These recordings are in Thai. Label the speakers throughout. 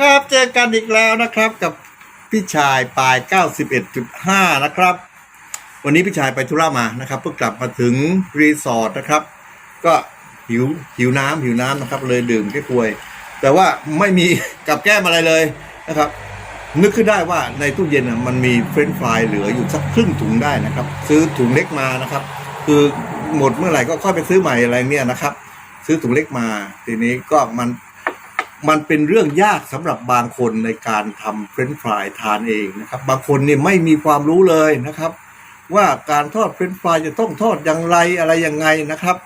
Speaker 1: ครับเจอกันอีกแล้วนะครับกับพี่ชายปลาย 91.5 นะครับ วันนี้พี่ชายไปธุระมานะครับเพิ่งกลับมาถึงรีสอร์ทนะครับ ก็หิวหิวน้ำหิวน้ำนะครับ เลยดื่มแค่ควย แต่ว่าไม่มีกับแก้มอะไรเลยนะครับ นึกขึ้นได้ว่าในตู้เย็นมันมีเฟรนช์ฟรายเหลืออยู่สักครึ่งถุงได้นะครับ ซื้อถุงเล็กมานะครับ คือหมดเมื่อไหร่ก็ค่อยไปซื้อใหม่อะไรเนี่ยนะครับ ซื้อถุงเล็กมาทีนี้ก็มัน มันเป็นเรื่องยากสำหรับบางคนในการทำเฟรนช์ฟรายทานเองนะครับ บางคนเนี่ยไม่มีความรู้เลยนะครับ ว่าการทอดเฟรนช์ฟรายจะต้องทอดอย่างไรอะไรยังไงนะครับ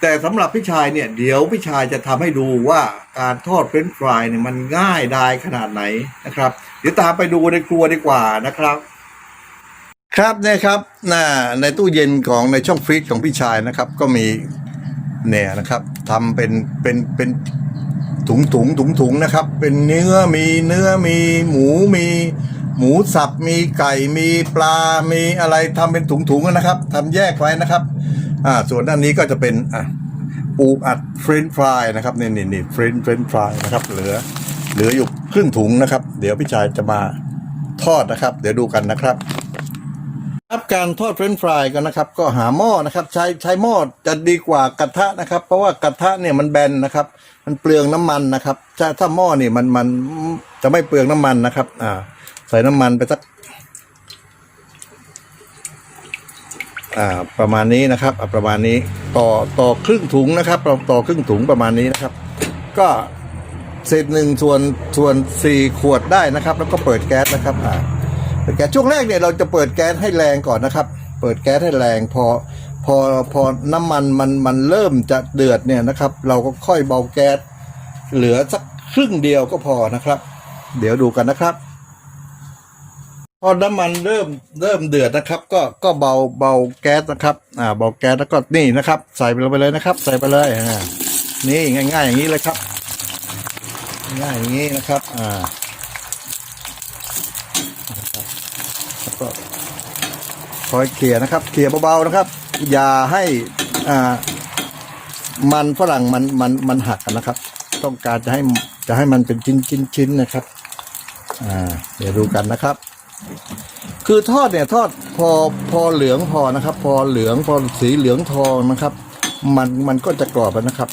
Speaker 1: แต่สำหรับพี่ชายเนี่ยเดี๋ยวพี่ชายจะทำให้ดูว่าการทอดเฟรนช์ฟรายเนี่ยมันง่ายดายขนาดไหนนะครับ เดี๋ยวตามไปดูในครัวดีกว่านะครับครับเนี่ยครับน่าในตู้เย็นของในช่องฟรีซของพี่ชายนะครับ ก็มีเนี่ยนะครับทำเป็นเป็นเป็น ถุงถุงถุงถุงนะครับ เป็นเนื้อมีเนื้อมีหมูมีหมูสับมีไก่มีปลา มีอะไรทำเป็นถุงถุงนะครับทำแยกไว้นะครับ อ่า ส่วนด้านนี้ก็จะเป็นอะปูอัดเฟรนช์ฟรายนะครับนี่นี่นี่เฟรนเฟรนฟรายนะครับ เหลือ เหลืออยู่ครึ่งถุงนะครับ เดี๋ยวพี่ชายจะมาทอดนะครับ เดี๋ยวดูกันนะครับ ครับการทอดเฟรนช์ฟรายกันนะครับ ก็หาหม้อนะครับ ใช้ใช้หม้อจะดีกว่ากระทะนะครับ เพราะว่ากระทะเนี่ยมันแบนนะครับ มันเปลืองน้ำมันนะครับถ้าถ้าหม้อนี่มันมันจะไม่เปลืองน้ำมันนะครับ อ่า ใส่น้ำมันไปสักอ่าประมาณนี้นะครับอะประมาณนี้ต่อต่อครึ่งถุงนะครับต่อต่อครึ่งถุงประมาณนี้นะครับ ก็เศษหนึ่งส่วนส่วนสี่ขวดได้นะครับ แล้วก็เปิดแก๊สนะครับอ่า ปิดแก๊สช่วงแรกเนี่ยเราจะเปิดแก๊สให้แรงก่อนนะครับ เปิดแก๊สให้แรงพอพอพอน้ำมันมันมันเริ่มจะเดือดเนี่ยนะครับ เราก็ค่อยเบาแก๊สเหลือสักครึ่งเดียวก็พอนะครับ เดี๋ยวดูกันนะครับ พอน้ำมันเริ่มเริ่มเดือดนะครับ ก็ก็เบาเบาแก๊สนะครับ อ่าเบาแก๊สแล้วก็นี่นะครับ ใส่ลงไปเลยนะครับ ใส่ไปเลยอ่านี่ง่าย ๆ อย่างนี้เลยครับ ง่ายอย่างนี้นะครับ อ่า แล้ว ก็คอยเขี่ยนะครับเขี่ยเบาๆนะครับ อย่าให้อ่ามันฝรั่งมันมันมันหักนะครับ ต้องการจะให้จะให้มันเป็นชิ้นชิ้นชิ้นนะครับอ่าเดี๋ยวดูกันนะครับ คือทอดเนี่ยทอดพอพอเหลืองพอนะครับ พอเหลืองพอสีเหลืองทองนะครับ มันมันก็จะกรอบแล้วนะครับ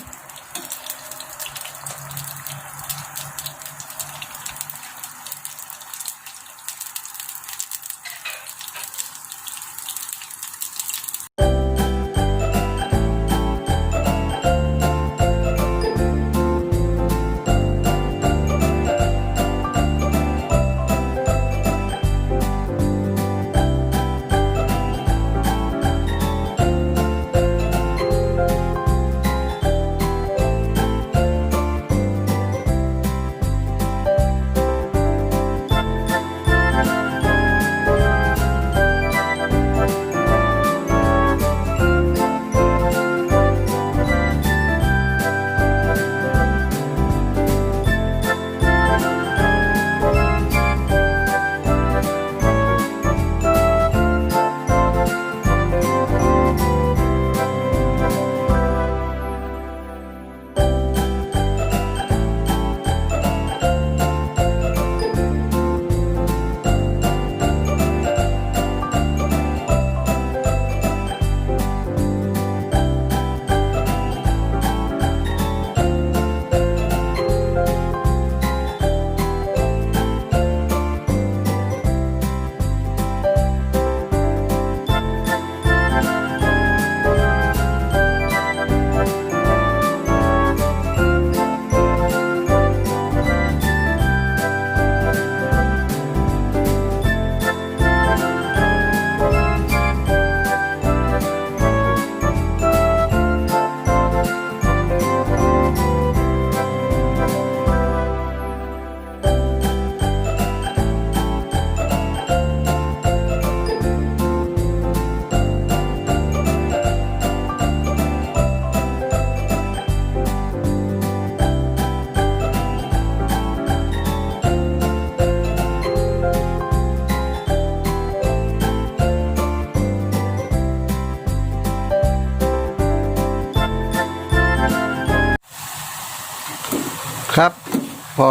Speaker 1: พอ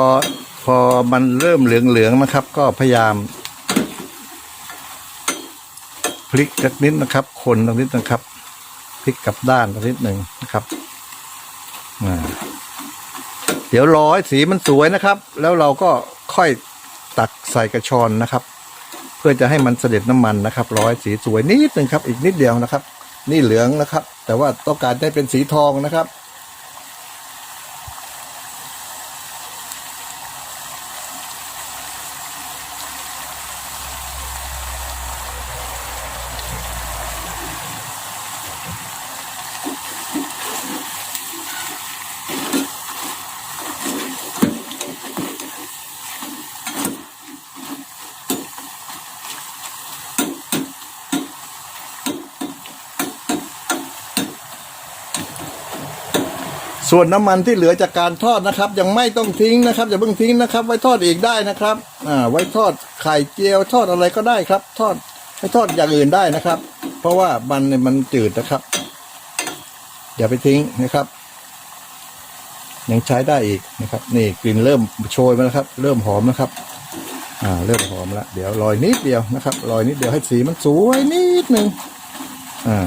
Speaker 1: พอมันเริ่มเหลืองๆนะครับ ก็พยายาม พลิกสักนิดนะครับ คนสักนิดนะครับ พลิกกลับด้านสักนิดหนึ่งนะครับเดี๋ยวรอให้สีมันสวยนะครับ แล้วเราก็ค่อยตักใส่กระชอนนะครับ เพื่อจะให้มันเสด็จน้ำมันนะครับร้อยสีสวยนิดหนึ่งครับ อีกนิดเดียวนะครับ นี่เหลืองนะครับ แต่ว่าต้องการให้เป็นสีทองนะครับ ส่วนน้ำมันที่เหลือจากการทอดนะครับ ยังไม่ต้องทิ้งนะครับอย่าเพิ่งทิ้งนะครับ ไว้ทอดอีกได้นะครับอ่าไว้ทอดไข่เจียวทอดอะไรก็ได้ครับ ทอดไว้ทอดอย่างอื่นได้นะครับ เพราะว่ามันเนี่ยมันจืดนะครับ อย่าไปทิ้งนะครับ ยังใช้ได้อีกนะครับ นี่กลิ่นเริ่มโชยมาแล้วครับ เริ่มหอมนะครับ อ่าเริ่มหอมแล้วเดี๋ยวลอยนิดเดียวนะครับลอยนิดเดียวให้สีมันสวยนิดนึงอ่า อ่า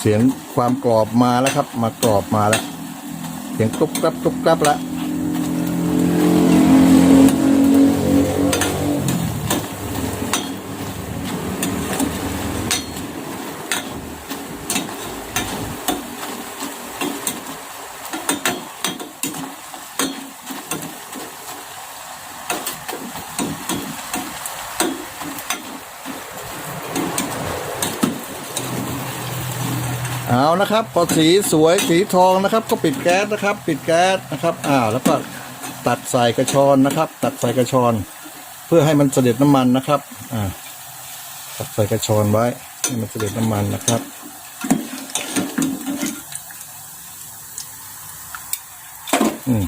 Speaker 1: เสียงความกรอบมาแล้วครับ มากรอบมาแล้ว เสียงกรุบกรับกรุบกรับแล้ว เอานะครับ พอสีสวยสีทองนะครับ ก็ปิดแก๊สนะครับ ปิดแก๊สนะครับ อ่า แล้วก็ตัดใส่กระชอนนะครับ ตัดใส่กระชอน เพื่อให้มันเสด็จน้ำมันนะครับ อ่า ตัดใส่กระชอนไว้ให้มันเสด็จน้ำมันนะครับอืม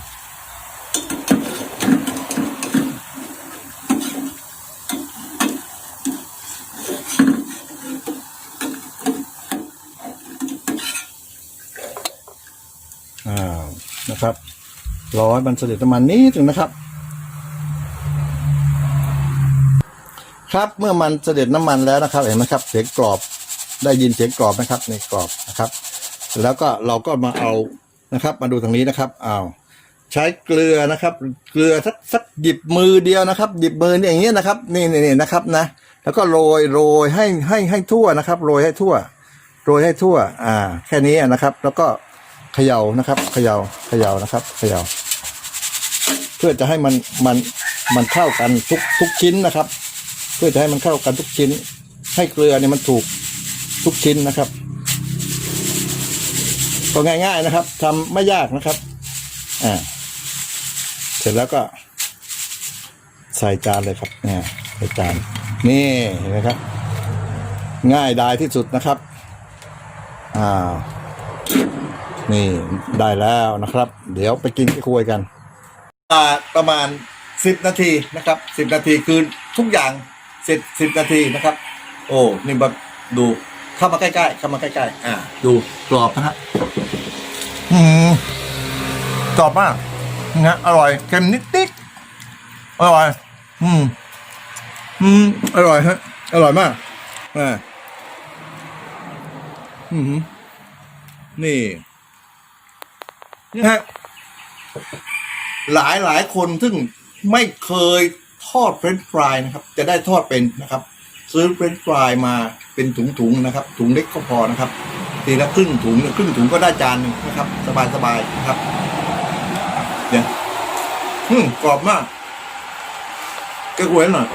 Speaker 1: นะครับรอให้มันเสด็จน้ำมันนิดหนึ่งนะครับ ครับเมื่อมันเสด็จน้ำมันแล้วนะครับ เห็นไหมครับ เสียงกรอบได้ยินเสียงกรอบนะครับในกรอบนะครับ แล้วก็เราก็มาเอานะครับ มาดูทางนี้นะครับอ้าวใช้เกลือนะครับ เกลือสักสักหยิบมือเดียวนะครับ หยิบมือนี่อย่างเงี้ยนะครับ นี่นี่นะครับนะ แล้วก็โรยโรยให้ให้ให้ทั่วนะครับ โรยให้ทั่ว โรยให้ทั่ว อ่า แค่นี้นะครับ แล้วก็ เขย่านะครับเขย่าเขย่านะครับเขย่าเพื่อจะให้มันมันมันเข้ากันทุกทุกชิ้นนะครับ เพื่อจะให้มันเข้ากันทุกชิ้น ให้เกลือเนี่ยมันถูกทุกชิ้นนะครับ ก็ง่าย ๆนะครับทำไม่ยากนะครับอ่าเสร็จแล้วก็ ใส่จานเลยครับเนี่ยใส่จานนี่เห็นไหมครับ ง่ายดายที่สุดนะครับ อ่า นี่ได้แล้วนะครับ เดี๋ยวไปกินที่ครัวกันประมาณสิบนาทีนะครับสิบนาทีคือทุกอย่างเสร็จสิบนาทีนะครับ โอ้นี่มาดูเข้ามาใกล้ๆเข้ามาใกล้ๆอ่า ดูกรอบนะฮะอืมกรอบมากนะอร่อยเค็มนิดนิดๆอร่อย อืม อืมอร่อยฮะอร่อยมากอ่าอืมนี่ นะฮะหลายหลายคนซึ่งไม่เคยทอดเฟรนช์ฟรายนะครับ จะได้ทอดเป็นนะครับ ซื้อเฟรนช์ฟรายมาเป็นถุงๆนะครับ ถุงเล็กก็พอนะครับทีละครึ่งถุงครึ่งถุงก็ได้จานหนึ่งนะครับ สบายๆนะครับเดี๋ยวอืมกรอบมากแกะกล้วยหน่อย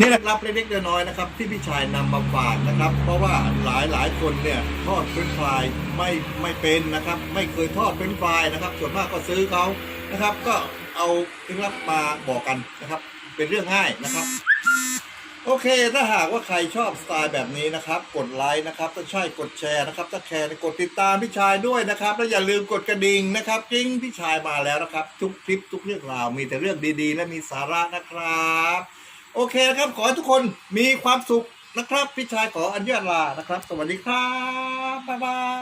Speaker 1: นี่แหละครับเล็กๆน้อยๆนะครับ ที่พี่ชายนำมาฝากนะครับ เพราะว่าหลายหลายๆคนเนี่ยทอดเฟรนฟรายไม่ไม่เป็นนะครับ ไม่เคยทอดเฟรนฟรายนะครับ ส่วนมากก็ซื้อเขานะครับ ก็เอาเคล็ดลับมาบอกกันนะครับ เป็นเรื่องง่ายนะครับโอเค ถ้าหากว่าใครชอบสไตล์แบบนี้นะครับ กดไลค์นะครับ ถ้าใช่กดแชร์นะครับ ถ้าแชร์กดติดตามพี่ชายด้วยนะครับ แล้วอย่าลืมกดกระดิ่งนะครับจริงพี่ชายมาแล้วนะครับ ทุกคลิปทุกเรื่องราวมีแต่เรื่องดีๆ และมีสาระนะครับ โอเคนะครับ ขอให้ทุกคนมีความสุขนะครับ พี่ชายขออนุญาตลานะครับ สวัสดีครับ บ๊ายบาย